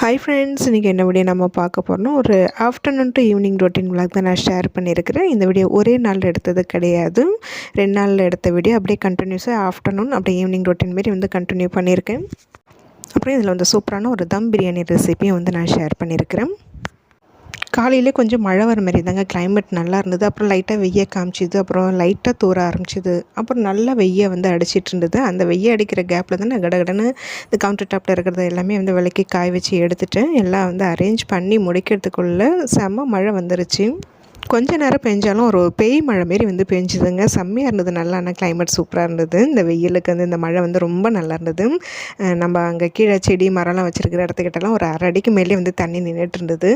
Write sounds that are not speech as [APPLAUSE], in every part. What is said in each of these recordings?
Hi friends இன்றைக்கி என்ன video நம்ம பார்க்க போகிறோம் ஒரு afternoon to evening routine vlog தான் நான் ஷேர் பண்ணியிருக்கிறேன். இந்த வீடியோ ஒரே நாளில் எடுத்தது கிடையாது. ரெண்டு நாளில் எடுத்த வீடியோ அப்படியே கண்டினியூஸாக ஆஃப்டர்நூன் அப்படியே ஈவினிங் ரொட்டீன் மாரி வந்து கண்டினியூ பண்ணியிருக்கேன். அப்புறம் இதில் வந்து சூப்பரான ஒரு தம் பிரியாணி ரெசிப்பியும் வந்து நான் ஷேர் பண்ணியிருக்கிறேன். காலையிலே கொஞ்சம் மழை வர மாதிரி தாங்க கிளைமேட் நல்லா இருந்தது. அப்புறம் லைட்டாக வெய்ய காமிச்சிது. அப்புறம் லைட்டாக தூர ஆரம்பிச்சிது. அப்புறம் நல்லா வெய்ய வந்து அடிச்சிட்டு இருந்தது. அந்த வெய்ய அடிக்கிற கேப்பில் தான் நான் கடகடன்னு இந்த கவுண்டர் டாப்பில் இருக்கிறது எல்லாமே வந்து விலைக்கு காய வச்சு எடுத்துட்டேன் எல்லாம் வந்து அரேஞ்ச் பண்ணி முடிக்கிறதுக்குள்ளே செம்ம மழை வந்துருச்சு. கொஞ்ச நேரம் பெஞ்சாலும் ஒரு பேய் மழை மாரி வந்து பெஞ்சுதுங்க. செம்மையாக இருந்தது. நல்லா ஆனால் கிளைமேட் சூப்பராக இருந்தது. இந்த வெயிலுக்கு வந்து இந்த மழை வந்து ரொம்ப நல்லா இருந்தது. நம்ம அங்கே கீழே செடி மரம்லாம் வச்சுருக்கிற இடத்துக்கிட்டலாம் ஒரு அரை அடிக்கு மேலே வந்து தண்ணி நின்றுட்டு இருந்தது.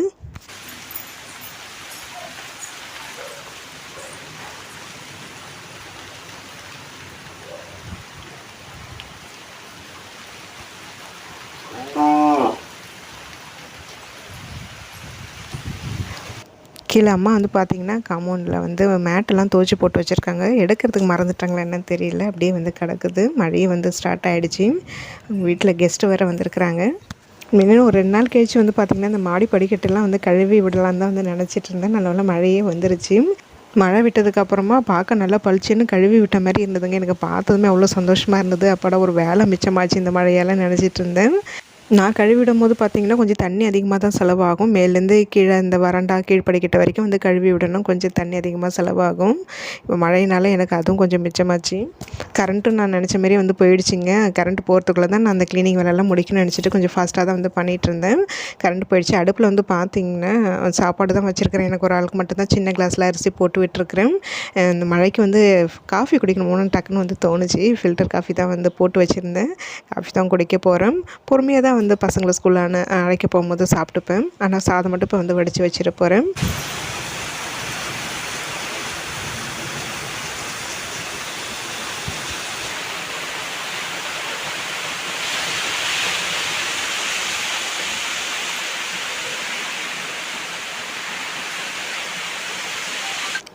கீழே அம்மா வந்து பார்த்திங்கன்னா காம்பவுண்டில் வந்து மேட்டெல்லாம் துவச்சி போட்டு வச்சுருக்காங்க. எடுக்கிறதுக்கு மறந்துட்டாங்களா என்னன்னு தெரியல. அப்படியே வந்து கிடக்குது. மழையே வந்து ஸ்டார்ட் ஆகிடுச்சி வீட்டில் கெஸ்ட்டு வேறு வந்திருக்குறாங்க. மினிமம் ஒரு ரெண்டு நாள் கழிச்சு வந்து பார்த்திங்கன்னா இந்த மாடி படிக்கட்டெல்லாம் வந்து கழுவி விடலாம் தான் வந்து நினச்சிட்டு இருந்தேன். நல்ல மழையே வந்துருச்சு. மழை விட்டதுக்கப்புறமா பார்க்க நல்லா பளிச்சுன்னு கழுவி விட்ட மாதிரி இருந்ததுங்க. எனக்கு பார்த்ததுமே அவ்வளோ சந்தோஷமாக இருந்தது. அப்போட ஒரு வேலை மிச்சமாச்சு இந்த மழையெல்லாம் நினச்சிட்டு இருந்தேன். நான் கழுவிடும் போது பார்த்திங்கன்னா கொஞ்சம் தண்ணி அதிகமாக தான் செலவாகும். மேலேருந்து கீழே இந்த வறண்டா கீழ்ப்படிக்கிட்ட வரைக்கும் வந்து கழுவி விடணும். கொஞ்சம் தண்ணி அதிகமாக செலவாகும். இப்போ மழையினால எனக்கு அதுவும் கொஞ்சம் மிச்சமாச்சு. கரண்ட்டும் நான் நினச்ச மாரி வந்து போயிடுச்சிங்க. கரண்ட் போகிறதுக்குள்ளே தான் நான் அந்த க்ளீனிங் வேலையெல்லாம் முடிக்கணும்னு நினச்சிட்டு கொஞ்சம் ஃபாஸ்ட்டாக தான் வந்து பண்ணிகிட்டு இருந்தேன். கரண்ட் போயிடுச்சு. அடுப்பில் வந்து பார்த்திங்கன்னா சாப்பாடு தான் வச்சுருக்கிறேன். எனக்கு ஒரு ஆளுக்கு மட்டும்தான் சின்ன கிளாஸில் அரிசி போட்டு விட்டுருக்குறேன். இந்த மழைக்கு வந்து காஃபி குடிக்கணும்னு டக்குன்னு வந்து தோணுச்சு. ஃபில்டர் காஃபி தான் வந்து போட்டு வச்சுருந்தேன். காஃபி தான் குடிக்க போகிறேன் பொறுமையாக தான் வந்து பசங்களை ஸ்கூலில் அழைக்க போகும்போது சாப்பிட்டுப்பேன். ஆனால் சாதம் மட்டும் இப்போ வந்து வடித்து வச்சிட போகிறேன்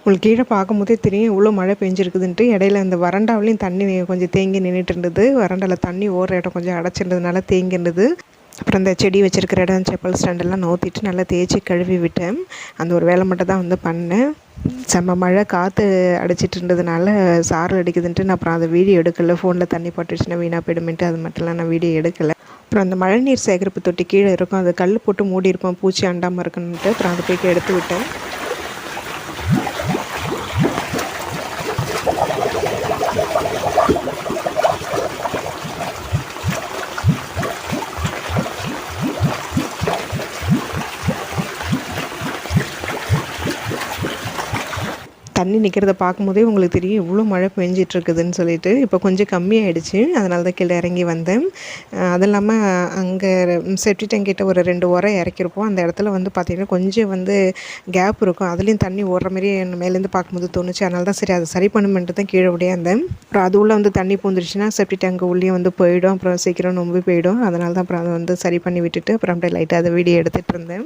உங்களுக்கு கீழே பார்க்கும்போதே தெரியும் இவ்வளோ மழை பெஞ்சிருக்குதுன்ட்டு. இடையில அந்த வறண்டாவிலையும் தண்ணி கொஞ்சம் தேங்கி நின்றுட்டு இருந்தது வறண்டாவில் தண்ணி ஓடுற இடம் கொஞ்சம் அடைச்சிருந்ததுனால தேங்கி இருந்தது அப்புறம் இந்த செடி வச்சுருக்கிற இடம் செப்பல் ஸ்டாண்டெல்லாம் நோத்திட்டு நல்லா தேய்ச்சி கழுவி விட்டேன். அந்த ஒரு வேலை மட்டும் தான் வந்து பண்ணேன். செம்ம மழை காற்று அடிச்சிட்டு இருந்ததுனால சாரல் அடிக்குதுன்ட்டு நான் அப்புறம் அந்த வீடியோ எடுக்கலை. ஃபோனில் தண்ணி பட்டுச்சுன்னா வீணாக போயிடுமென்ட்டு அது மட்டும்லாம் நான் வீடியோ எடுக்கலை. அப்புறம் அந்த மழை நீர் சேகரிப்பு தொட்டி கீழே இருக்கும். அது கல் போட்டு மூடி இருப்போம் பூச்சி அண்டாமல் இருக்கணுன்ட்டு அப்புறம் அதை போய்க்கு எடுத்து விட்டேன். தண்ணி நிற்கிறத பார்க்கும்போதே உங்களுக்கு தெரியும் இவ்வளோ மழை பெஞ்சிட்ருக்குதுன்னு சொல்லிட்டு. இப்போ கொஞ்சம் கம்மியாயிடுச்சு. அதனால தான் கீழே இறங்கி வந்தேன். அது இல்லாமல் அங்கே செப்டி டேங்கிட்ட ஒரு ரெண்டு உரம் இறக்கிருப்போம் அந்த இடத்துல வந்து பார்த்திங்கன்னா கொஞ்சம் வந்து கேப் இருக்கும். அதுலேயும் தண்ணி ஓடுற மாதிரி மேலேருந்து பார்க்கும்போது தோணுச்சு. அதனால தான் சரி அதை சரி பண்ணுமென்ட்டு தான் கீழே விடையாந்தேன் அப்புறம் அது உள்ளே வந்து தண்ணி பூந்துருச்சுன்னா செப்டி டேங்க் உள்ளே வந்து போயிடும். அப்புறம் சீக்கிரம் நொம்பி போயிடும். அதனால தான் அப்புறம் அதை வந்து சரி பண்ணி விட்டுட்டு அப்புறம் அப்படியே லைட்டாக அதை வீடியோ எடுத்துகிட்டு இருந்தேன்.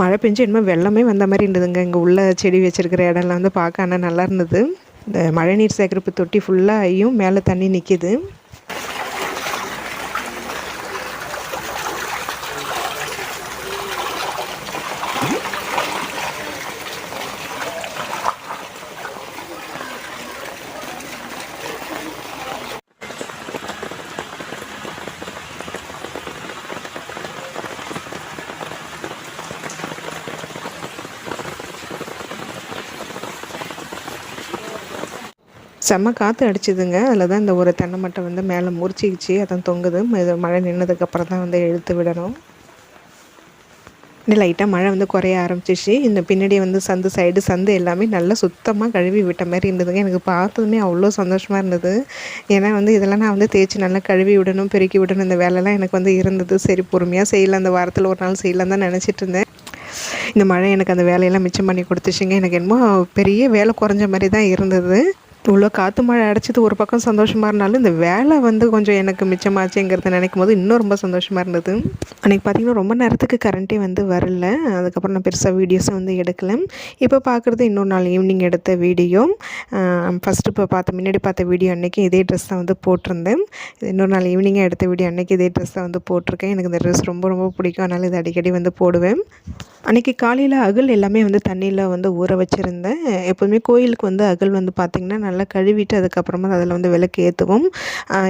மழை பெஞ்சு என்னமோ வெள்ளமே வந்த மாதிரி இருந்ததுங்க. இங்கே உள்ள செடி வச்சுருக்கிற இடம்லாம் வந்து பார்க்க ஆனால் நல்லா இருந்தது. இந்த மழைநீர் சேகரிப்பு தொட்டி ஃபுல்லாக ஐயும் மேலே தண்ணி நிற்கிது செம்ம காற்று அடிச்சுதுங்க. அதில் தான் இந்த ஒரு தென்னை மட்டை வந்து மேலே முறிச்சிக்கிச்சு. அதான் தொங்குது. இது மழை நின்னதுக்கப்புறம் தான் வந்து இழுத்து விடணும். இன்னும் லைட்டாக மழை வந்து குறைய ஆரம்பிச்சிச்சு. இந்த பின்னாடி வந்து சந்து சைடு சந்து எல்லாமே நல்லா சுத்தமாக கழுவி விட்ட மாதிரி இருந்ததுங்க. எனக்கு பார்த்ததுமே அவ்வளோ சந்தோஷமாக இருந்தது. ஏன்னா வந்து இதெல்லாம் நான் வந்து தேய்ச்சி நல்லா கழுவி விடணும் பெருக்கி விடணும் இந்த வேலைலாம் எனக்கு வந்து இருந்தது. சரி பொறுமையாக செய்யலாம். அந்த வாரத்தில் ஒரு நாள் செய்யலாம் தான் நினச்சிட்டு இருந்தேன். இந்த மழை எனக்கு அந்த வேலையெல்லாம் மிச்சம் பண்ணி கொடுத்துச்சிங்க. எனக்கு என்னமோ பெரிய வேலை குறைஞ்ச மாதிரி தான் இருந்தது. இவ்வளோ காற்று மழை அடைச்சது ஒரு பக்கம் சந்தோஷமாக இருந்தாலும் இந்த வேலை வந்து கொஞ்சம் எனக்கு மிச்சமாச்சுங்கிறத நினைக்கும் போது இன்னும் ரொம்ப சந்தோஷமாக இருந்தது. அன்றைக்கி பார்த்திங்கன்னா ரொம்ப நேரத்துக்கு கரண்ட்டே வந்து வரல. அதுக்கப்புறம் நான் பெருசாக வீடியோஸும் வந்து எடுக்கல. இப்போ பார்க்குறது இன்னொரு நாள் ஈவினிங் எடுத்த வீடியோ ஃபஸ்ட்டு இப்போ பார்த்த முன்னாடி பார்த்த வீடியோ அன்றைக்கி இதே ட்ரெஸ் தான் வந்து போட்டிருந்தேன். இன்னொரு நாள் ஈவினிங்காக எடுத்த வீடியோ அன்றைக்கி இதே ட்ரெஸ் தான் வந்து போட்டிருக்கேன். எனக்கு இந்த ட்ரெஸ் ரொம்ப ரொம்ப பிடிக்கும். அதனால் இது அடிக்கடி வந்து போடுவேன். அன்றைக்கி காலையில் அகல் எல்லாமே வந்து தண்ணியில் வந்து ஊற வச்சுருந்தேன். எப்போதுமே கோயிலுக்கு வந்து அகல் வந்து பார்த்திங்கன்னா நல்லா கழுவிட்டு அதுக்கப்புறமா அதில் வந்து விளக்கு ஏற்றுவோம்.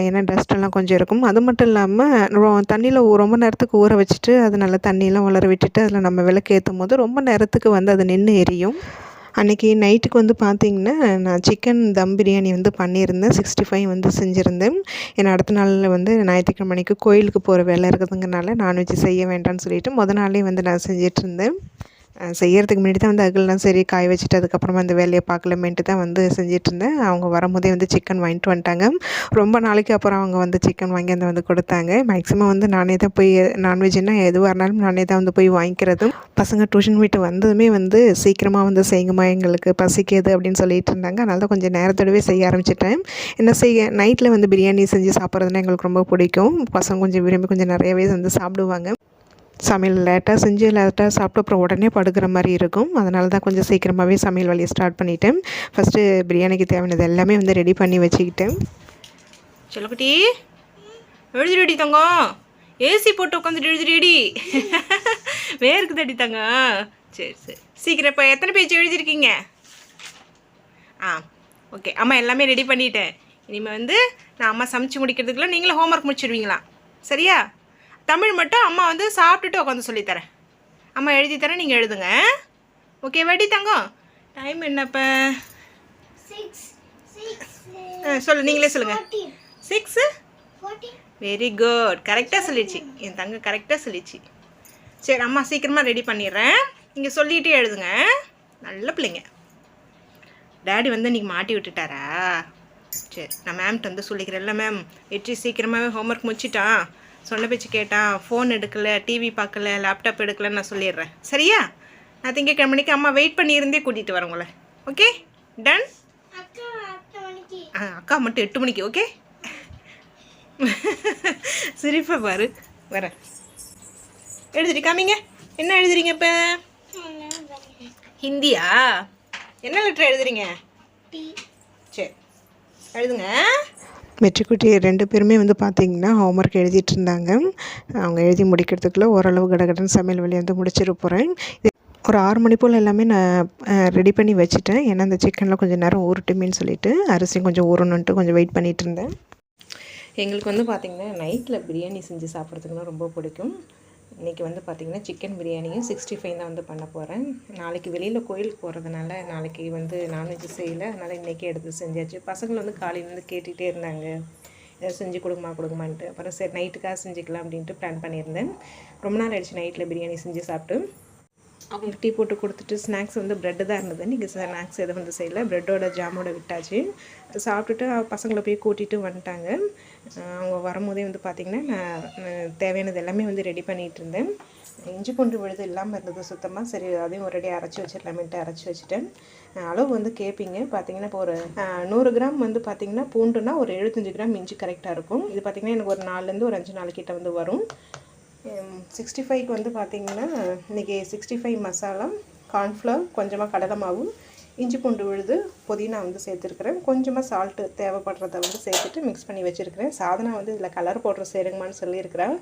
ஏன்னா டஸ்ட்டெல்லாம் கொஞ்சம் இருக்கும். அது மட்டும் இல்லாமல் தண்ணியில் ரொம்ப நேரத்துக்கு ஊற வச்சுட்டு அது நல்லா தண்ணியெல்லாம் வளர விட்டுட்டு அதில் நம்ம விளக்கு ஏற்றும் போது ரொம்ப நேரத்துக்கு வந்து அது நின்று எரியும். அன்றைக்கி நைட்டுக்கு வந்து பார்த்திங்கன்னா நான் சிக்கன் தம் பிரியாணி வந்து பண்ணியிருந்தேன். சிக்ஸ்டி ஃபைவ் வந்து செஞ்சுருந்தேன். ஏன்னா அடுத்த நாளில் வந்து ஞாயிற்றுக்கிழமைக்கு கோயிலுக்கு போகிற வேலை இருக்கிறதுங்கனால நான்வெஜ் செய்ய வேண்டாம்னு சொல்லிவிட்டு முத நாளே வந்து நான் செஞ்சிட்ருந்தேன் செய்கிறதுக்கு முன்னாடி தான் வந்து அகல்லாம் சரி காய வச்சுட்டு அதுக்கப்புறமா அந்த வேலையை பார்க்கலமேன்ட்டு தான் வந்து செஞ்சிட்ருந்தேன். அவங்க வரும்போதே வந்து சிக்கன் வாங்கிட்டு வந்துட்டாங்க. ரொம்ப நாளைக்கு அப்புறம் அவங்க வந்து சிக்கன் வாங்கி அந்த வந்து கொடுத்தாங்க. மேக்ஸிமம் வந்து நானே தான் போய் நான்வெஜ்னால் எதுவாக இருந்தாலும் நானே தான் வந்து போய் வாங்கிக்கிறதும். பசங்க டியூஷன் வீட்டு வந்ததுமே வந்து சீக்கிரமாக வந்து செய்யுங்கம்மா எங்களுக்கு பசிக்குது அப்படின்னு சொல்லிட்டு இருந்தாங்க அதனால தான் கொஞ்சம் நேரத்தோடவே செய்ய ஆரம்பிச்சிட்டேன். என்ன செய்ய நைட்டில் வந்து பிரியாணி செஞ்சு சாப்பிட்றதுனா எங்களுக்கு ரொம்ப பிடிக்கும். பசங்க கொஞ்சம் விரும்பி கொஞ்சம் நிறையவே வந்து சாப்பிடுவாங்க. சமையல் லேட்டாக செஞ்சு லேட்டாக சாப்பிட்டு அப்புறம் உடனே படுக்கிற மாதிரி இருக்கும். அதனால தான் கொஞ்சம் சீக்கிரமாகவே சமையல் வழியை ஸ்டார்ட் பண்ணிவிட்டேன் ஃபஸ்ட்டு பிரியாணிக்கு தேவையானது எல்லாமே வந்து ரெடி பண்ணி வச்சுக்கிட்டேன். செல்லக்குட்டி எழுதிடுடி தங்கம். ஏசி போட்டு உட்காந்துட்டு எழுதிடுடி. வேர்க்குதடி தங்கம் சரி சரி. சீக்கிரம் இப்போ எத்தனை பேஜ் எழுதியிருக்கீங்க? ஆ ஓகே அம்மா எல்லாமே ரெடி பண்ணிட்டேன். இனிமேல் வந்து நான் அம்மா சமைச்சு முடிக்கிறதுக்குலாம் நீங்களும் ஹோம்ஒர்க் முடிச்சிடுவீங்களா சரியா? தமிழ் மட்டும் அம்மா வந்து சாப்பிட்டுட்டு உட்காந்து சொல்லித்தரேன் அம்மா எழுதி தரேன் நீங்கள் எழுதுங்க. ஓகே வெடி தங்கம். டைம் என்ன இப்போ ஆ சொல்லு நீங்களே சொல்லுங்கள் சிக்ஸு வெரி குட் கரெக்டாக சொல்லிடுச்சு என் தங்க கரெக்டாக சொல்லிடுச்சு சரி அம்மா சீக்கிரமாக ரெடி பண்ணிடுறேன். நீங்கள் சொல்லிகிட்டே எழுதுங்க. நல்ல பிள்ளைங்க. டேடி வந்து இன்றைக்கி மாட்டி விட்டுட்டாரா? சரி நான் மேம்கிட்ட வந்து சொல்லிக்கிறேன்ல மேம் வெற்றி சீக்கிரமாகவே ஹோம்ஒர்க் முடிச்சிட்டான். சொன்ன பேச்சு கேட்டான் ஃபோன் எடுக்கல டிவி பார்க்கல லேப்டாப் எடுக்கலன்னு நான் சொல்லிடுறேன். சரியா? நான் திங்கக்கிழமை மணிக்கு அம்மா வெயிட் பண்ணியிருந்தே கூட்டிகிட்டு வரேன் உங்களை. ஓகே டன் அக்கா மட்டும் எட்டு மணிக்கு ஓகே [LAUGHS] சிரிப்பா பாரு. வரேன் எழுதிட்டு காமிங்க. என்ன எழுதுறீங்க இப்போ? ஹிந்தியா? என்ன லெட்டர் எழுதுறீங்க? சரி. எழுதுங்க. மெட்ரிக்குட்டி ரெண்டு பேருமே வந்து பார்த்திங்கன்னா ஹோம்ஒர்க் எழுதிட்டு இருந்தாங்க அவங்க எழுதி முடிக்கிறதுக்குள்ளே ஓரளவு கடகடன் சமையல் வேலையை வந்து முடிச்சிட போகிறேன் ஒரு ஆறு மணி போல் எல்லாமே நான் ரெடி பண்ணி வச்சுட்டேன். ஏன்னா அந்த சிக்கனில் கொஞ்சம் நேரம் ஊறட்டுமேன்னு சொல்லிட்டு அரிசியும் கொஞ்சம் ஊறணுன்ட்டு கொஞ்சம் வெயிட் பண்ணிகிட்டு இருந்தேன். எங்களுக்கு வந்து பார்த்திங்கன்னா நைட்டில் பிரியாணி செஞ்சு சாப்பிட்றதுக்குன்னா ரொம்ப பிடிக்கும். இன்றைக்கி வந்து பார்த்திங்கன்னா சிக்கன் பிரியாணியும் சிக்ஸ்டி ஃபைவ் தான் வந்து பண்ண போகிறேன் நாளைக்கு வெளியில் கோயிலுக்கு போகிறதுனால நாளைக்கு வந்து நான்வெஜ் செய்யலை. அதனால் இன்றைக்கி எடுத்து செஞ்சாச்சு. பசங்களை வந்து காலையிலேருந்து கேட்டுகிட்டே இருந்தாங்க. ஏதாவது செஞ்சு கொடுக்குமா கொடுக்குமான்ட்டு அப்புறம் சரி நைட்டுக்காக செஞ்சுக்கலாம் அப்படின்ட்டு பிளான் பண்ணியிருந்தேன். ரொம்ப நாள் ஆயிடுச்சு நைட்டில் பிரியாணி செஞ்சு சாப்பிட்டு. அவங்களுக்கு டீ போட்டு கொடுத்துட்டு ஸ்நாக்ஸ் வந்து ப்ரெட்டு தான் இருந்தது. நீங்கள் ஸ்நாக்ஸ் எதுவும் வந்து செய்யலை. ப்ரெட்டோட ஜாமோட விட்டாச்சு. சாப்பிட்டுட்டு பசங்களை போய் கூட்டிகிட்டு வந்துட்டாங்க. அவங்க வரும்போதே வந்து பார்த்திங்கன்னா நான் தேவையானது எல்லாமே வந்து ரெடி பண்ணிகிட்டு இருந்தேன். இஞ்சி பூண்டு விழுது இல்லாமல் இருந்தது சுத்தமாக சரி அதையும் ஒரு ரெடி அரைச்சி வச்சிடலாமேன்ட்டு அரைச்சி வச்சுட்டேன். அளவு வந்து கேட்பீங்க பார்த்தீங்கன்னா இப்போ ஒரு நூறு கிராம் வந்து பார்த்திங்கன்னா பூண்டுனா ஒரு எழுபத்தஞ்சு கிராம் இஞ்சி கரெக்டாக இருக்கும். இது பார்த்திங்கன்னா எனக்கு ஒரு நாலுலேருந்து ஒரு அஞ்சு நாள் கிட்ட வந்து வரும். சிக்ஸ்டி ஃபைவ்க்கு வந்து பார்த்திங்கன்னா இன்றைக்கி சிக்ஸ்டி ஃபைவ் மசாலா கார்ன்ஃப்ளவர் கொஞ்சமாக கடலை மாவு இஞ்சி பூண்டு விழுது புதினா வந்து சேர்த்துருக்குறேன். கொஞ்சமாக சால்ட்டு தேவைப்படுறத வந்து சேர்த்துட்டு மிக்ஸ் பண்ணி வச்சுருக்கிறேன். சாதனா வந்து இதில் கலர் பவுட்ரு சேருங்கமான்னு சொல்லியிருக்கிறேன்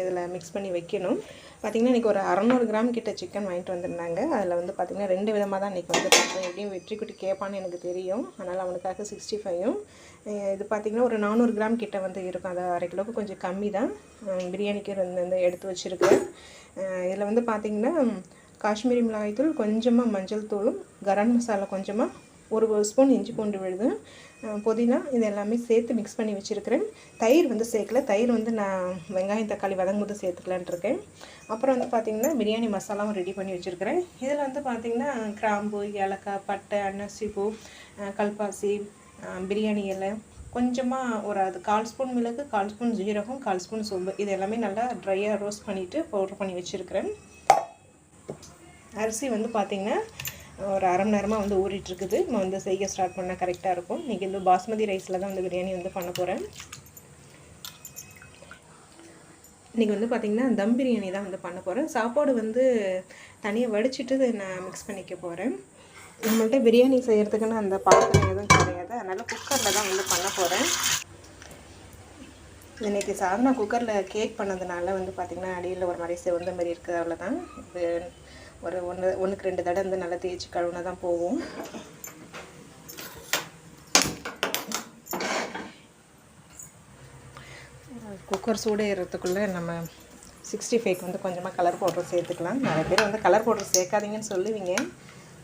இதில் மிக்ஸ் பண்ணி வைக்கணும். பார்த்திங்கன்னா இன்றைக்கி ஒரு அறநூறு கிராம் கிட்ட சிக்கன் வாங்கிட்டு வந்திருந்தாங்க. அதில் வந்து பார்த்திங்கன்னா ரெண்டு விதமாக தான் இன்றைக்கி வந்து எப்படியும் வெற்றி குட்டி கேட்பான்னு எனக்கு தெரியும். அதனால் அவனுக்காக சிக்ஸ்டி ஃபைவும் இது பார்த்திங்கன்னா ஒரு நானூறு கிராம் கிட்ட வந்து இருக்கும். அது அரை கிலோவுக்கு கொஞ்சம் கம்மி தான் பிரியாணிக்கு வந்து எடுத்து வச்சுருக்கேன் இதில் வந்து பார்த்திங்கன்னா காஷ்மீரி மிளகாய்த்தூள் கொஞ்சமாக மஞ்சள் தூளும் கரம் மசாலா கொஞ்சமாக ஒரு ஸ்பூன் இஞ்சி பூண்டு விழுது. புதினா இது எல்லாமே சேர்த்து மிக்ஸ் பண்ணி வச்சுருக்கிறேன். தயிர் வந்து சேர்க்கல. தயிர் வந்து நான் வெங்காயம் தக்காளி வதங்கும் போது சேர்த்துக்கலான் இருக்கேன். அப்புறம் வந்து பார்த்திங்கன்னா பிரியாணி மசாலாவும் ரெடி பண்ணி வச்சுருக்கிறேன். இதில் வந்து பார்த்திங்கன்னா கிராம்பு ஏலக்காய் பட்டை அன்னசிப்பூ கல்பாசி பிரியாணி இலை கொஞ்சமாக ஒரு அது கால் ஸ்பூன் மிளகு கால் ஸ்பூன் ஜீரகம் கால் ஸ்பூன் சோம்பு. இது எல்லாமே நல்லா ட்ரையாக ரோஸ்ட் பண்ணிவிட்டு பவுட்ரு பண்ணி வச்சுருக்கிறேன். அரிசி வந்து பார்த்திங்கன்னா ஒரு அரை மணி நேரமாக வந்து ஊறிட்டுருக்குது. நம்ம வந்து செய்ய ஸ்டார்ட் பண்ணால் கரெக்டாக இருக்கும். இன்றைக்கி இந்த பாஸ்மதி ரைஸில் தான் வந்து பிரியாணி வந்து பண்ண போகிறேன் இன்றைக்கி வந்து பார்த்திங்கன்னா தம் பிரியாணி தான் வந்து பண்ண போகிறேன் சாப்பாடு வந்து தனியாக வடிச்சிட்டு நான் மிக்ஸ் பண்ணிக்க போகிறேன் நம்மள்ட்ட பிரியாணி செய்கிறதுக்குன்னு அந்த பாத்திரம் எதுவும் கிடையாது. அதனால் குக்கரில் தான் வந்து பண்ண போகிறேன் இன்னைக்கு சாதனா குக்கரில் கேக் பண்ணதுனால வந்து பார்த்திங்கன்னா அடியில் ஒரு மாதிரி செவந்த மாதிரி இருக்குது. அவ்வளோதான் இது ஒரு ஒன்று ஒன்றுக்கு ரெண்டு தடவை வந்து நல்லா தேய்ச்சி கழுவுனா தான் போகும். குக்கர் சூடு ஏறுறதுக்குள்ளே நம்ம சிக்ஸ்டி ஃபைவ்க்கு வந்து கொஞ்சமாக கலர் பவுடர் சேர்த்துக்கலாம். நிறைய பேர் வந்து கலர் பவுடர் சேர்க்காதீங்கன்னு சொல்லுவீங்க.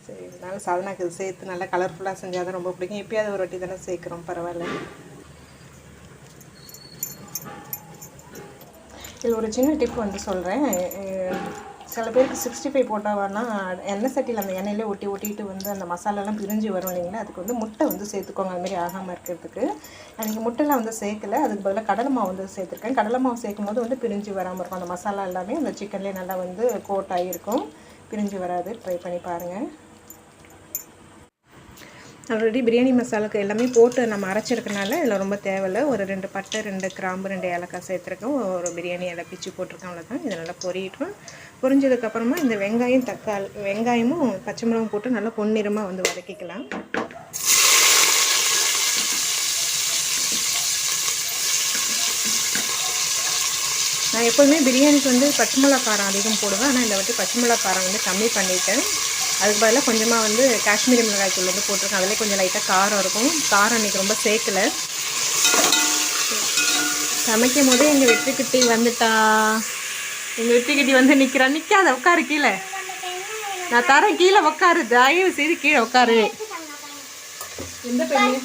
சரி இதனால் சாதனாக்கு இது சேர்த்து நல்லா கலர்ஃபுல்லாக செஞ்சால் தான் ரொம்ப பிடிக்கும். எப்பயாவது ஒரு வாட்டி தானே சேர்க்குறோம் பரவாயில்ல. இதில் ஒரு சின்ன டிப் வந்து சொல்கிறேன் சில பேருக்கு சிக்ஸ்டி ஃபைவ் போட்டாங்கன்னா எண்ணெய் சட்டியில் அந்த எண்ணெயிலே ஒட்டி ஒட்டிட்டு வந்து அந்த மசாலாலாம் பிரிஞ்சு வரும் இல்லைங்களா? அதுக்கு வந்து முட்டை வந்து சேர்த்துக்கோங்க. அதுமாரி ஆகாமல் இருக்கிறதுக்கு. எனக்கு முட்டைலாம் வந்து சேர்க்கல. அதுக்கு பதிலாக கடலை மாவு வந்து சேர்த்துருக்கேன். கடலை மாவு சேர்க்கும் போது வந்து பிரிஞ்சு வராமல் இருக்கும். அந்த மசாலா எல்லாமே அந்த சிக்கன்லேயே நல்லா வந்து கோட் ஆகியிருக்கும் பிரிஞ்சு வராது. ட்ரை பண்ணி பாருங்கள் ஆல்ரெடி பிரியாணி மசாலாக்கு எல்லாமே போட்டு நம்ம அரைச்சிருக்கனால இதில் ரொம்ப தேவையில்லை. ஒரு ரெண்டு பட்டை ரெண்டு கிராம்பு ரெண்டு ஏலக்காய் சேர்த்துருக்கோம் ஒரு பிரியாணி இலை பிச்சு போட்டிருக்கேன் அவ்வளோதான் இதை நல்லா பொரியட்டும் பொரிஞ்சதுக்கப்புறமா இந்த வெங்காயம் தக்காளி வெங்காயமும் பச்சை மிளகும் போட்டு நல்லா பொன்னிறமாக வந்து வதக்கிக்கலாம். நான் எப்போதுமே பிரியாணிக்கு வந்து பச்சை மிளகா காரம் அதிகம் போடுவேன். ஆனால் இந்த வாட்டி பச்சை மிளகா காரம் வந்து கம்மி பண்ணிட்டேன். அதுக்கு பதிலாக கொஞ்சமாக வந்து காஷ்மீரி மிளகாய் தூள் வந்து போட்டிருக்கேன். அதிலே கொஞ்சம் லைட்டாக காரம் இருக்கும். காரம் அன்றைக்கி ரொம்ப சேர்க்கலை. சமைக்கும் போதே எங்கள் வெற்றி கிட்டி வந்துட்டா. எங்கள் வெற்றி கிட்டி வந்து நிற்கிறா நிற்காத உட்காரு கீழே. நான் தரேன் கீழே உட்காரு. தயவு செய்து கீழே உட்காரு. எந்த பெண்ணு?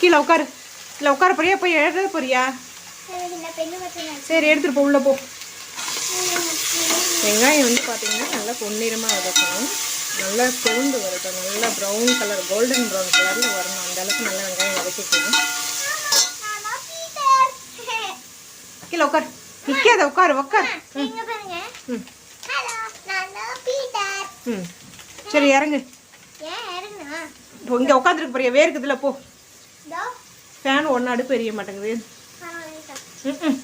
கீழே உட்காரு. இல்லை உட்கார. போறியா போய் எழுத போறியா? சரி எடுத்துட்டு போ உள்ள போ. வெங்காயம் வந்து பார்த்தீங்கன்னா நல்லா பொன்னிறமாக வதக்கணும். நல்லா செவந்து வரட்டும் நல்லா ப்ரௌன் கலர் கோல்டன் ப்ரௌன் கலரில் வரணும். அந்த அளவுக்கு நல்லா வெங்காயம் வதக்கிக்கலாம் கீழே உட்கார் நிற்காத உட்காரு உட்கார் ம். ம். சரி இறங்கு. இப்போ இங்கே உட்காந்துருக்கு போறியா? வேர்க்குதுல போ. ஃபேன் ஒன்று அடுப்பு எரிய மாட்டேங்குது. ம்.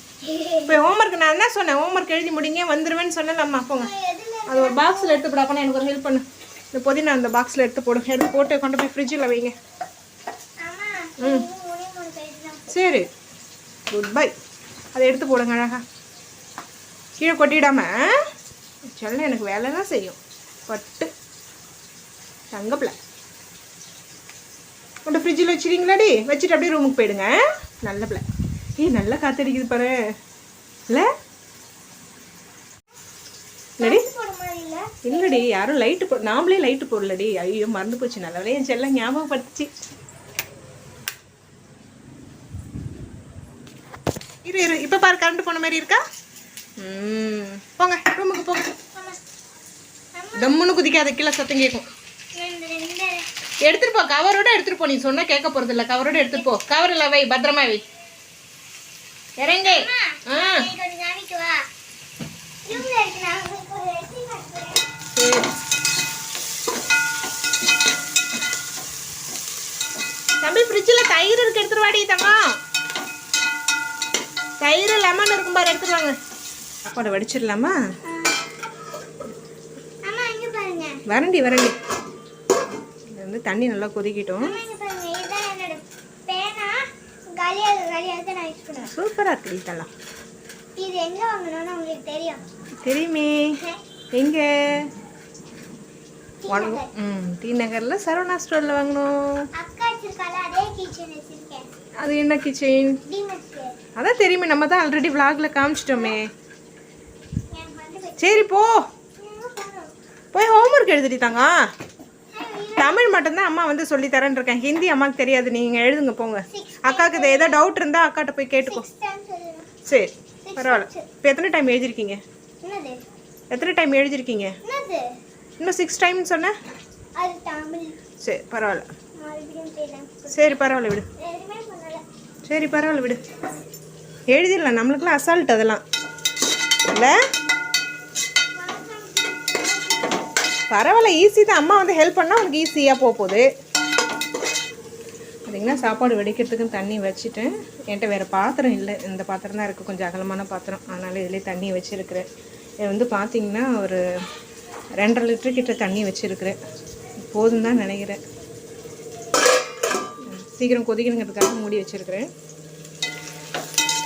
இப்போ ஹோம்ஒர்க் நான் என்ன சொன்னேன்? ஹோம்ஒர்க் எழுதி முடிங்க வந்துடுவேன்னு சொன்னேன்லம்மா போங்க. அது ஒரு பாக்ஸில் எடுத்து போட அப்போ எனக்கு ஒரு ஹெல்ப் பண்ணு. இந்த புதினா அந்த பாக்ஸில் எடுத்து போடு. எடுத்து போட்டு கொண்டு போய் ஃப்ரிட்ஜில் வைங்க. சரி. குட் பை அதை எடுத்து போடுங்க அழகா. கீழே கொட்டிடாம செல்ல எனக்கு வேலை தான் செய்யும். பட்டு. தங்கப்பில் கொண்டு ஃப்ரிட்ஜில் வச்சிருக்கீங்களாடி? வச்சுட்டு அப்படியே ரூமுக்கு போயிடுங்க நல்ல பிள்ளை. ஏய் நல்லா காத்தடிக்குது பாரு. இல்லை? இல்லடி. இல்லடி யாரும் லைட்டு போ நாமளே லைட்டு போடலடி. ஐயோ மறந்து போச்சு. நல்லவே என் செல்லம் ஞாபகப்படுத்துச்சு இரு இரு. இப்போ பாரு கரண்ட் போன மாதிரி இருக்கா? ம். போங்க ரூமுக்கு போங்க தம்முன்னு குதிக்காத கீழே சத்தம் கேட்கும் எடுத்துட்டு போ. கவரோட எடுத்துட்டு போ. நீ சொன்னா கேட்க போறது இல்ல கவரோட எடுத்துட்டு போ. கவர்ல வை பத்திரமா வை. இறங்க. தம்பி ஃப்ரிட்ஜில் தயிர் இருக்கு எடுத்துட்டு வாடி தங்கம். தயிர் லெமன் இருக்கும் பாரு எடுத்துட்டு வாங்க. சாப்பாடு வடிச்சிடலாமா? வரண்டி வரண்டி. வந்து தண்ணி நல்லா கொதிக்கிட்டோம். சூப்பராக இருக்கு இதெல்லாம். இது எங்க வாங்கணும்னு உங்களுக்கு தெரியும். தெரியுமே. எங்க? ம் டி நகரில் சரவணா ஸ்டோரில் வாங்கணும். அதே என்ன கிச்சன் அதான் தெரியுமே நம்ம தான் ஆல்ரெடி vlogல காமிச்சிட்டோமே. சரி போ. போய் ஹோம்ஒர்க் எழுதிட்டு தாங்க. தமிழ் மட்டும்தான் அம்மா வந்து சொல்லி தரேன் இருக்கேன். ஹிந்தி அம்மாவுக்கு தெரியாது. நீங்கள் எழுதுங்க போங்க. அக்காவுக்கு இது ஏதோ டவுட் இருந்தால் அக்காட்ட போய் கேட்டுக்கோ. சரி பரவாயில்ல. இப்போ எத்தனை டைம் எழுதிருக்கீங்க எத்தனை டைம் எழுதிருக்கீங்க இன்னும் சிக்ஸ் டைம்னு சொன்னேன் சரி பரவாயில்ல. சரி பரவாயில்ல விடு. சரி பரவாயில்ல விடு. எழுதிடலாம். நம்மளுக்குலாம் அசால்ட் அதெல்லாம். இல்லை? பரவாயில்ல ஈஸி தான். அம்மா வந்து ஹெல்ப் பண்ணால் உனக்கு ஈஸியாக போக போகுது. பார்த்திங்கன்னா சாப்பாடு வெடிக்கிறதுக்குன்னு தண்ணி வச்சுட்டேன் என்கிட்ட வேறு பாத்திரம் இல்லை. இந்த பாத்திரம் தான் இருக்குது கொஞ்சம் அகலமான பாத்திரம். அதனால் இதிலே தண்ணி வச்சுருக்கிறேன். இது வந்து பார்த்திங்கன்னா ஒரு ரெண்டரை லிட்டரு கிட்ட தண்ணி வச்சுருக்கிறேன். போதும் தான் நினைக்கிறேன். சீக்கிரம் கொதிக்கணுங்கிறதுக்காக மூடி வச்சுருக்கிறேன்.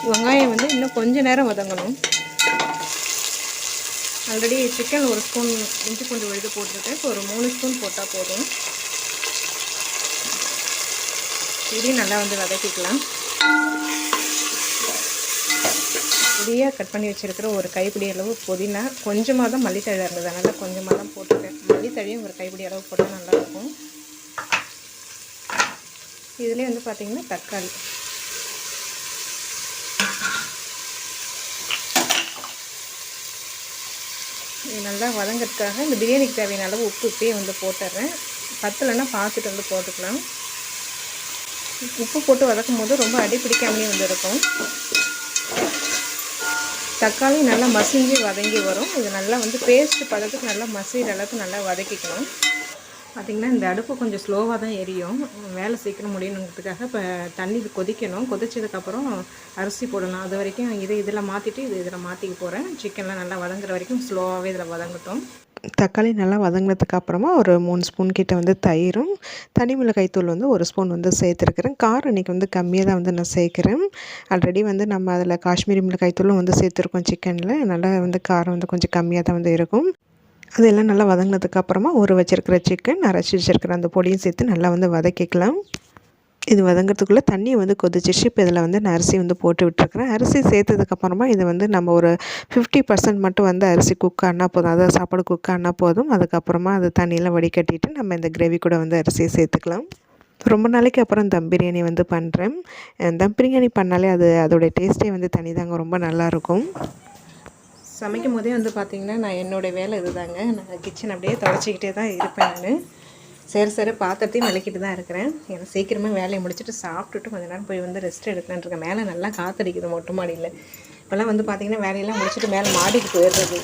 வெங்காயம் வந்து இன்னும் கொஞ்சம் நேரம் வதங்கணும். ஆல்ரெடி சிக்கன் ஒரு ஸ்பூன் இஞ்சி பூண்டு விழுது போட்டிருக்கேன் இப்போ ஒரு மூணு ஸ்பூன் போட்டால் போதும். இதையும் நல்லா வந்து வதக்கிக்கலாம். பொடியாக கட் பண்ணி வச்சுருக்கிற ஒரு கைப்பிடி அளவு புதினா. கொஞ்சமாக தான் மல்லித்தழை இருந்தது. அதனால் கொஞ்சமாக தான் போட்டிருக்கேன் மல்லித்தழையும் ஒரு கைப்பிடி அளவு போட்டால் நல்லாயிருக்கும் இதுலேயே வந்து பார்த்திங்கன்னா தக்காளி. இது நல்லா வதங்கிறதுக்காக இந்த பிரியாணிக்கு தேவையான அளவு உப்பு இப்பயே வந்து போட்டுடுறேன். பத்தலைன்னா பார்த்துட்டு வந்து போட்டுக்கலாம். உப்பு போட்டு வதக்கும் போது ரொம்ப அடி பிடிக்காமலே வந்து இருக்கும் தக்காளி நல்லா மசிஞ்சு வதங்கி வரும். இது நல்லா வந்து பேஸ்ட் பதத்துக்கு நல்லா மசிகிற அளவுக்கு நல்லா வதக்கிக்கணும். பார்த்திங்கன்னா இந்த அடுப்பு கொஞ்சம் ஸ்லோவாக தான் எரியும். வேலை சீக்கிரம் முடியணுங்கிறதுக்காக இப்போ தண்ணி இது கொதிக்கணும். கொதிச்சதுக்கப்புறம் அரிசி போடணும் அது வரைக்கும் இதை இதில் மாற்றிட்டு இது இதில் மாற்றிக்க போகிறேன் சிக்கன்லாம் நல்லா வதங்குற வரைக்கும் ஸ்லோவாகவே இதில் வதங்கட்டும். தக்காளி நல்லா வதங்கினதுக்கு அப்புறமா ஒரு மூணு ஸ்பூன் கிட்ட வந்து தயிரும் தனி மிளகாய் தூள் வந்து ஒரு ஸ்பூன் வந்து சேர்த்துருக்கிறேன். காரம் இன்றைக்கி வந்து கம்மியாக தான் வந்து நான் சேர்க்குறேன். ஆல்ரெடி வந்து நம்ம அதில் காஷ்மீரி மிளகாய் தூளும் வந்து சேர்த்துருக்கோம் சிக்கனில் நல்லா வந்து காரம் வந்து கொஞ்சம் கம்மியாக தான் வந்து இருக்கும். அதெல்லாம் நல்லா வதங்கினதுக்கு அப்புறமா ஊற வச்சிருக்கிற சிக்கன் அரைச்சி வச்சிருக்கிற அந்த பொடியும் சேர்த்து நல்லா வந்து வதக்கிக்கலாம். இது வதங்கிறதுக்குள்ளே தண்ணி வந்து கொதிச்சிச்சு இப்போ இதில் வந்து நான் அரிசி வந்து போட்டு விட்டுருக்குறேன். அரிசி சேர்த்ததுக்கப்புறமா இது வந்து நம்ம ஒரு ஃபிஃப்டி பர்சன்ட் மட்டும் வந்து அரிசி குக் ஆனால் போதும். அதாவது சாப்பாடு குக் ஆனால் போதும். அதுக்கப்புறமா அது தண்ணியில் வடிகட்டிட்டு நம்ம இந்த கிரேவி கூட வந்து அரிசியை சேர்த்துக்கலாம். ரொம்ப நாளைக்கு அப்புறம் தம் பிரியாணி வந்து பண்ணுறேன் தம் பிரியாணி பண்ணாலே அது அதோடைய டேஸ்ட்டே வந்து தனிதாங்க. ரொம்ப நல்லாயிருக்கும் சமைக்கும் போதே வந்து பார்த்திங்கன்னா நான் என்னோடய வேலை இதுதாங்க. நான் கிச்சன் அப்படியே தொடச்சிக்கிட்டே தான் இருப்பேன் நான். சரி சரி பாத்திரத்தையும் விளக்கிட்டு தான் இருக்கிறேன். எனக்கு சீக்கிரமாக வேலையை முடிச்சுட்டு சாப்பிட்டுட்டு கொஞ்ச நேரம் போய் வந்து ரெஸ்ட் எடுக்கலான்னு இருக்கேன். மேலே நல்லா காற்றடிக்குது மொட்டை மாடியில். இப்போல்லாம் வந்து பார்த்திங்கன்னா வேலையெல்லாம் முடிச்சுட்டு மேலே மாடிக்கு போயிடுறது.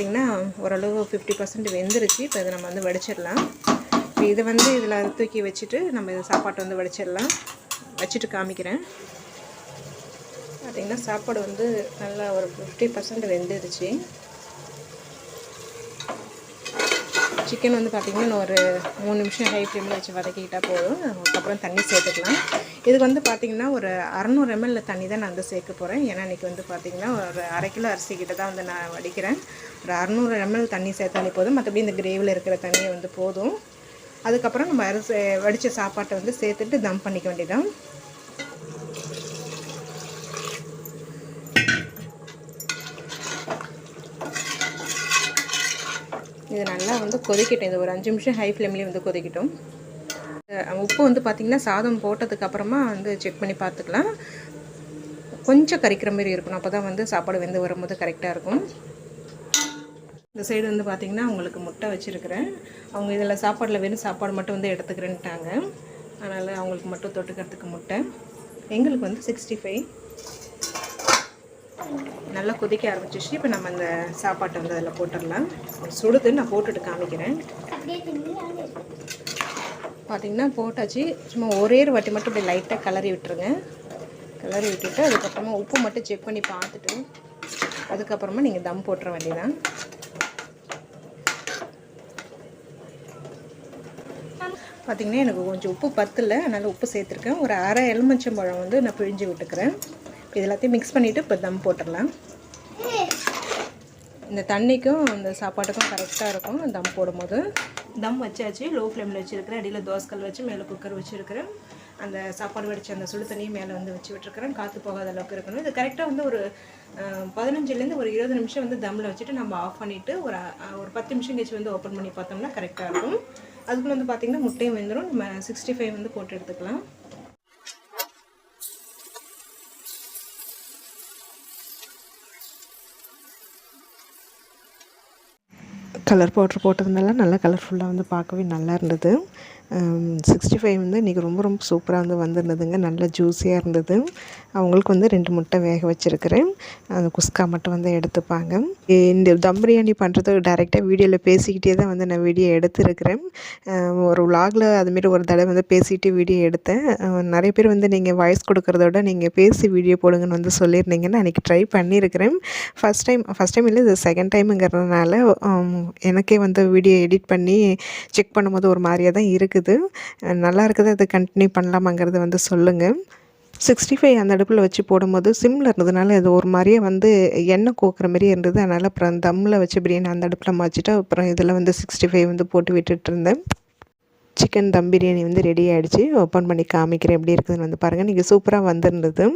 பார்த்திங்கன்னா ஓரளவு ஃபிஃப்டி பர்சன்ட் வெந்துருச்சு. இப்போ இதை நம்ம வந்து வடிச்சிடலாம். இப்போ இதை வந்து இதில் தூக்கி வச்சுட்டு நம்ம இதை சாப்பாட்டை வந்து வடிச்சிடலாம். வச்சுட்டு காமிக்கிறேன். பார்த்திங்கன்னா சாப்பாடு வந்து நல்லா ஒரு ஃபிஃப்டி பர்சன்ட் வெந்துருச்சு. சிக்கன் வந்து பார்த்திங்கன்னா இன்னும் ஒரு மூணு நிமிஷம் ஹை ஃப்ளேமில் வச்சு வதக்கிக்கிட்டால் போதும். அதுக்கப்புறம் தண்ணி சேர்த்துக்கலாம். இதுக்கு வந்து பார்த்திங்கன்னா ஒரு அறநூறு எம்எல்ல தண்ணி தான் நான் வந்து சேர்க்க போகிறேன் ஏன்னா இன்றைக்கி வந்து பார்த்திங்கன்னா ஒரு அரை கிலோ அரிசி கிட்ட தான் வந்து நான் வடிக்கிறேன். ஒரு அறநூறு எம்எல் தண்ணி சேர்த்தாலே போதும். மற்றபடி இந்த கிரேவில் இருக்கிற தண்ணியை வந்து போதும். அதுக்கப்புறம் நம்ம அரிசி வடித்த சாப்பாட்டை வந்து சேர்த்துட்டு தம் பண்ணிக்க வேண்டியதான் இது நல்லா வந்து கொதிக்கட்டும். இது ஒரு அஞ்சு நிமிஷம் ஹை ஃப்ளேம்லேயே வந்து கொதிக்கட்டும். உப்பு வந்து பார்த்திங்கன்னா சாதம் போட்டதுக்கு அப்புறமா வந்து செக் பண்ணி பார்த்துக்கலாம். கொஞ்சம் கரைக்கிற மாதிரி இருக்கணும். அப்போ தான் வந்து சாப்பாடு வெந்து வரும்போது கரெக்டாக இருக்கும். இந்த சைடு வந்து பார்த்திங்கன்னா அவங்களுக்கு முட்டை வச்சுருக்கிறேன். அவங்க இதில் சாப்பாடில் வெறும் சாப்பாடு மட்டும் வந்து எடுத்துக்கிறேன்ட்டாங்க. அதனால் அவங்களுக்கு மட்டும் தொட்டுக்கிறதுக்கு முட்டை. எங்களுக்கு வந்து சிக்ஸ்டி ஃபைவ் நல்லா கொதிக்க ஆரம்பிச்சிச்சு இப்போ நம்ம இந்த சாப்பாட்டை வந்து அதில் போட்டுடலாம். சுடுது நான் போட்டுட்டு காமிக்கிறேன். பார்த்திங்கன்னா போட்டாச்சு. சும்மா ஒரே ஒரு வாட்டி மட்டும் இப்படி லைட்டாக கிளறி விட்டுருங்க. கிளறி விட்டுட்டு அதுக்கப்புறமா உப்பு மட்டும் செக் பண்ணி பார்த்துட்டு அதுக்கப்புறமா நீங்கள் தம் போட்டுற வேண்டியதான் பார்த்தீங்கன்னா எனக்கு கொஞ்சம் உப்பு பத்தில். அதனால் உப்பு சேர்த்துருக்கேன். ஒரு அரை எலுமிச்சம்பழம் வந்து நான் பிழிஞ்சு விட்டுக்கிறேன். இது எல்லாத்தையும் மிக்ஸ் பண்ணிவிட்டு இப்போ தம் போட்டுடலாம். இந்த தண்ணிக்கும் இந்த சாப்பாட்டுக்கும் கரெக்டாக இருக்கும். தம் போடும்போது. தம் வச்சாச்சு. லோ ஃப்ளேமில் வச்சுருக்கிறேன். அடியில் தோசைக்கல் வச்சு மேலே குக்கர் வச்சுருக்கிறேன். அந்த சாப்பாடு வடித்த அந்த சுடு தண்ணியும் மேலே வந்து வச்சு விட்டுருக்கிறேன். காற்று போகாத அளவுக்கு இருக்கணும். இது கரெக்டாக வந்து ஒரு பதினஞ்சுலேருந்து ஒரு இருபது நிமிஷம் வந்து தம்மில் வச்சுட்டு நம்ம ஆஃப் பண்ணிவிட்டு ஒரு ஒரு பத்து நிமிஷம் கழிச்சு வந்து ஓப்பன் பண்ணி பார்த்தோம்னா கரெக்டாக இருக்கும். அதுக்குள்ளே வந்து பார்த்திங்கன்னா முட்டையும் வெந்துடும் நம்ம சிக்ஸ்டி ஃபைவ் வந்து போட்டு எடுத்துக்கலாம். கலர் பவுட்ரு போட்டதுனால நல்லா கலர்ஃபுல்லாக வந்து பார்க்கவே நல்லா இருந்தது. சிக்ஸ்டி ஃபைவ் வந்து இன்றைக்கி ரொம்ப ரொம்ப சூப்பராக வந்து வந்திருந்ததுங்க. நல்லா ஜூஸியாக இருந்தது. அவங்களுக்கு வந்து ரெண்டு முட்டை வேக வச்சுருக்கிறேன். அந்த குஸ்கா மட்டும் வந்து எடுத்துப்பாங்க. இந்த தம் பிரியாணி பண்ணுறது டைரெக்டாக வீடியோவில் பேசிக்கிட்டே தான் வந்து நான் வீடியோ எடுத்துருக்கிறேன். ஒரு விலாகில் அதுமாரி ஒரு தடவை வந்து பேசிக்கிட்டு வீடியோ எடுத்தேன். நிறைய பேர் வந்து நீங்கள் வாய்ஸ் கொடுக்குறத விட நீங்கள் பேசி வீடியோ போடுங்கன்னு வந்து சொல்லியிருந்தீங்கன்னு அன்றைக்கி ட்ரை பண்ணியிருக்கிறேன். ஃபஸ்ட் டைம் ஃபஸ்ட் டைம் இல்லை இது செகண்ட் டைமுங்கிறதுனால எனக்கே வந்து வீடியோ எடிட் பண்ணி செக் பண்ணும்போது ஒரு மாதிரியாக தான் இருக்குது. இருக்குது. நல்லா இருக்குது அதை கண்டினியூ பண்ணலாமாங்கிறது வந்து சொல்லுங்கள் சிக்ஸ்டி ஃபைவ் அந்த அடுப்பில் வச்சு போடும்போது சிம்மில் இருந்ததுனால அது ஒரு மாதிரியே வந்து எண்ணெய் கோக்குற மாதிரியே இருந்தது. அதனால் அப்புறம் தம்மில் வச்சு பிரியாணி அந்த அடுப்பில் மாச்சிட்டு அப்புறம் இதில் வந்து சிக்ஸ்டி ஃபைவ் வந்து போட்டு விட்டுட்டு இருந்தேன். சிக்கன் தம் பிரியாணி வந்து ரெடி ஆகிடுச்சு ஓப்பன் பண்ணி காமிக்கிறேன் எப்படி இருக்குதுன்னு வந்து பாருங்கள் நீங்கள் சூப்பராக வந்திருந்தது.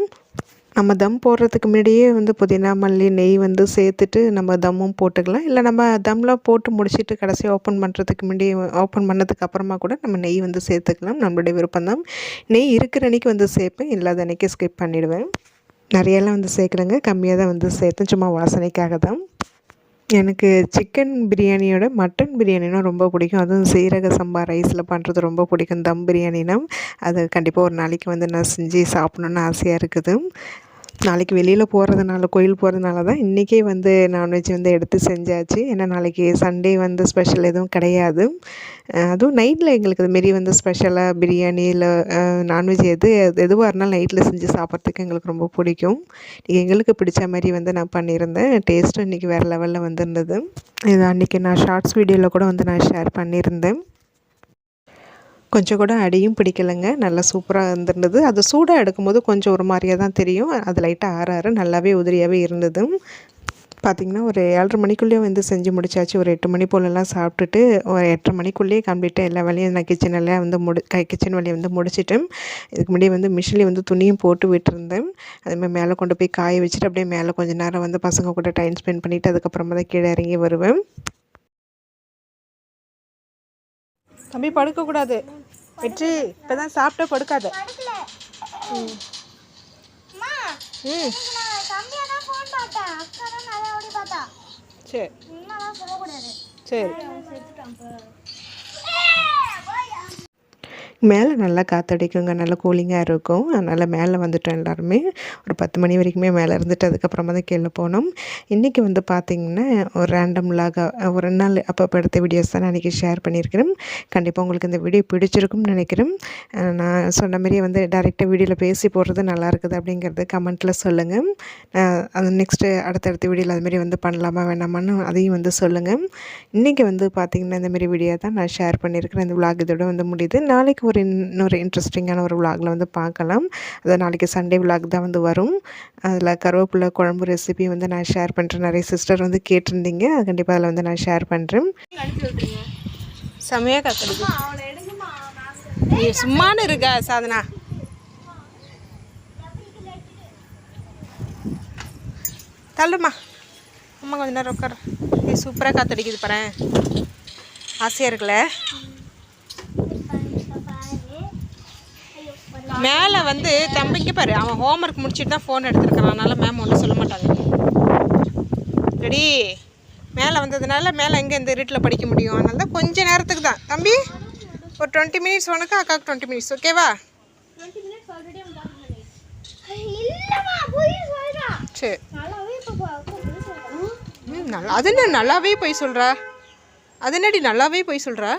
நம்ம தம் போடுறதுக்கு முன்னாடியே வந்து புதினா மல்லி நெய் வந்து சேர்த்துட்டு நம்ம தம்மும் போட்டுக்கலாம். இல்லை நம்ம தம்லாம் போட்டு முடிச்சுட்டு கடைசியாக ஓப்பன் பண்ணுறதுக்கு முன்னாடி ஓப்பன் பண்ணதுக்கு அப்புறமா கூட நம்ம நெய் வந்து சேர்த்துக்கலாம். நம்மளுடைய விருப்பம் தான். நெய் இருக்கிற அன்றைக்கி வந்து சேர்ப்பேன். இல்லாத அன்றைக்கி ஸ்கிப் பண்ணிவிடுவேன் நிறையெல்லாம் வந்து சேர்க்கலங்க. கம்மியாக தான் வந்து சேர்த்தேன். சும்மா வாசனைக்காக தான். எனக்கு சிக்கன் பிரியாணியோட மட்டன் பிரியாணினா ரொம்ப பிடிக்கும். அதுவும் சீரக சம்பா ரைஸில் பண்ணுறது ரொம்ப பிடிக்கும். தம் பிரியாணினா. அது கண்டிப்பாக ஒரு நாளைக்கு வந்து நான் செஞ்சு சாப்பிட்ணுன்னு ஆசையாக இருக்குது. நாளைக்கு வெளியில் போகிறதுனால கோயில் போகிறதுனால தான் இன்றைக்கே வந்து நான்வெஜ் வந்து எடுத்து செஞ்சாச்சு. ஏன்னா நாளைக்கு சண்டே வந்து ஸ்பெஷல் எதுவும் கிடையாது. அதுவும் நைட்டில் எங்களுக்கு இதுமாரி வந்து ஸ்பெஷலாக பிரியாணி இல்லை நான்வெஜ் எது எதுவாக இருந்தாலும் நைட்டில் செஞ்சு சாப்பிட்றதுக்கு எங்களுக்கு ரொம்ப பிடிக்கும். எங்களுக்கு பிடிச்ச மாதிரி வந்து நான் பண்ணியிருந்தேன். டேஸ்ட்டும் இன்றைக்கி வேறு லெவலில் வந்திருந்தது. இது அன்றைக்கி நான் ஷார்ட்ஸ் வீடியோவில் கூட வந்து நான் ஷேர் பண்ணியிருந்தேன். கொஞ்சம் கூட அடியும் பிடிக்கலைங்க. நல்லா சூப்பராக இருந்திருந்தது. அது சூடாக எடுக்கும்போது கொஞ்சம் ஒரு மாதிரியாக தான் தெரியும். அது லைட்டாக ஆற ஆற நல்லாவே உதிரியாகவே இருந்தது. பார்த்திங்கன்னா ஒரு ஏழரை மணிக்குள்ளேயே வந்து செஞ்சு முடிச்சாச்சு. ஒரு எட்டு மணி போலலாம் சாப்பிட்டுட்டு ஒரு எட்டரை மணிக்குள்ளேயே கம்ப்ளீட்டாக எல்லா வேலையும் நான் கிச்சனில் வந்து முடி கிச்சன் வேலையை வந்து முடிச்சிட்டேன் இதுக்கு முன்னாடி வந்து மிஷினில் வந்து துணியும் போட்டு விட்டுருந்தேன். அதுமாதிரி மேலே கொண்டு போய் காய வச்சுட்டு அப்படியே மேலே கொஞ்ச நேரம் வந்து பசங்க கூட டைம் ஸ்பெண்ட் பண்ணிவிட்டு அதுக்கப்புறமா தான் கீழே இறங்கி வருவேன். தம்பி படுக்கக்கூடாது. வெற்றி இப்போ தான் சாப்பிட்ட படுக்காத. ம். சரி. சரி. மேலே நல்லா காற்றடிக்குங்க நல்லா கூலிங்காக இருக்கும். அதனால் மேலே வந்துட்டோம் எல்லாருமே. ஒரு பத்து மணி வரைக்குமே மேலே இருந்துட்டு அதுக்கப்புறமா தான் கீழே போனோம். இன்றைக்கி வந்து பார்த்திங்கன்னா ஒரு ரேண்டம் லாக ஒரு ரெண்டு நாள் அப்பப்போ எடுத்த வீடியோஸ் தான் நான் ஷேர் பண்ணியிருக்கிறேன். கண்டிப்பாக உங்களுக்கு இந்த வீடியோ பிடிச்சிருக்கும்னு நினைக்கிறேன். நான் சொன்ன மாதிரியே வந்து டேரெக்டாக வீடியோவில் பேசி போடுறது நல்லா இருக்குது அப்படிங்கிறது கமெண்ட்டில் சொல்லுங்கள் அது நெக்ஸ்ட்டு அடுத்தடுத்த வீடியோவில் அதுமாரி வந்து பண்ணலாமா வேணாமான்னு அதையும் வந்து சொல்லுங்கள் இன்றைக்கி வந்து பார்த்திங்கன்னா இந்தமாரி வீடியோ தான் நான் ஷேர் பண்ணியிருக்கிறேன். இந்த விளாக் இதோட வந்து முடியுது. நாளைக்கு ஒரு இன்னொரு இன்ட்ரெஸ்டிங்கான ஒரு விலாகில் வந்து பார்க்கலாம். அது நாளைக்கு சண்டே விலாக் தான் வந்து வரும். அதில் கருவேப்பிலை குழம்பு ரெசிபி வந்து நான் ஷேர் பண்ணுறேன் நிறைய சிஸ்டர் வந்து கேட்டிருந்தீங்க. அது கண்டிப்பாக அதில் வந்து நான் ஷேர் பண்ணுறேன் செமையாக கத்தடிக்கு நீ சும்மானு இருக்கா சாதனா. தள்ளுமா அம்மா கொஞ்ச நேரம் உட்கார. சூப்பராக காத்தடிக்குது பாரு ஆசையாக இருக்குல்ல? மேலே வந்து தம்பிக்கு பாரு அவன் ஹோம்ஒர்க் முடிச்சுட்டு தான் ஃபோன் எடுத்துருக்கான் அதனால மேம் ஒன்றும் சொல்ல மாட்டாங்க. ரெடி மேலே வந்ததுனால மேலே எங்கே இந்த இருட்டில் படிக்க முடியும்? அதனால தான் கொஞ்ச நேரத்துக்கு தான். தம்பி ஒரு டுவெண்ட்டி மினிட்ஸ் உனக்கு அக்காவுக்கு டுவெண்ட்டி மினிட்ஸ் ஓகேவா சரி. ம் நல்லா அது என்ன நல்லாவே போய் சொல்கிறா அது என்னடி நல்லாவே போய் சொல்கிறா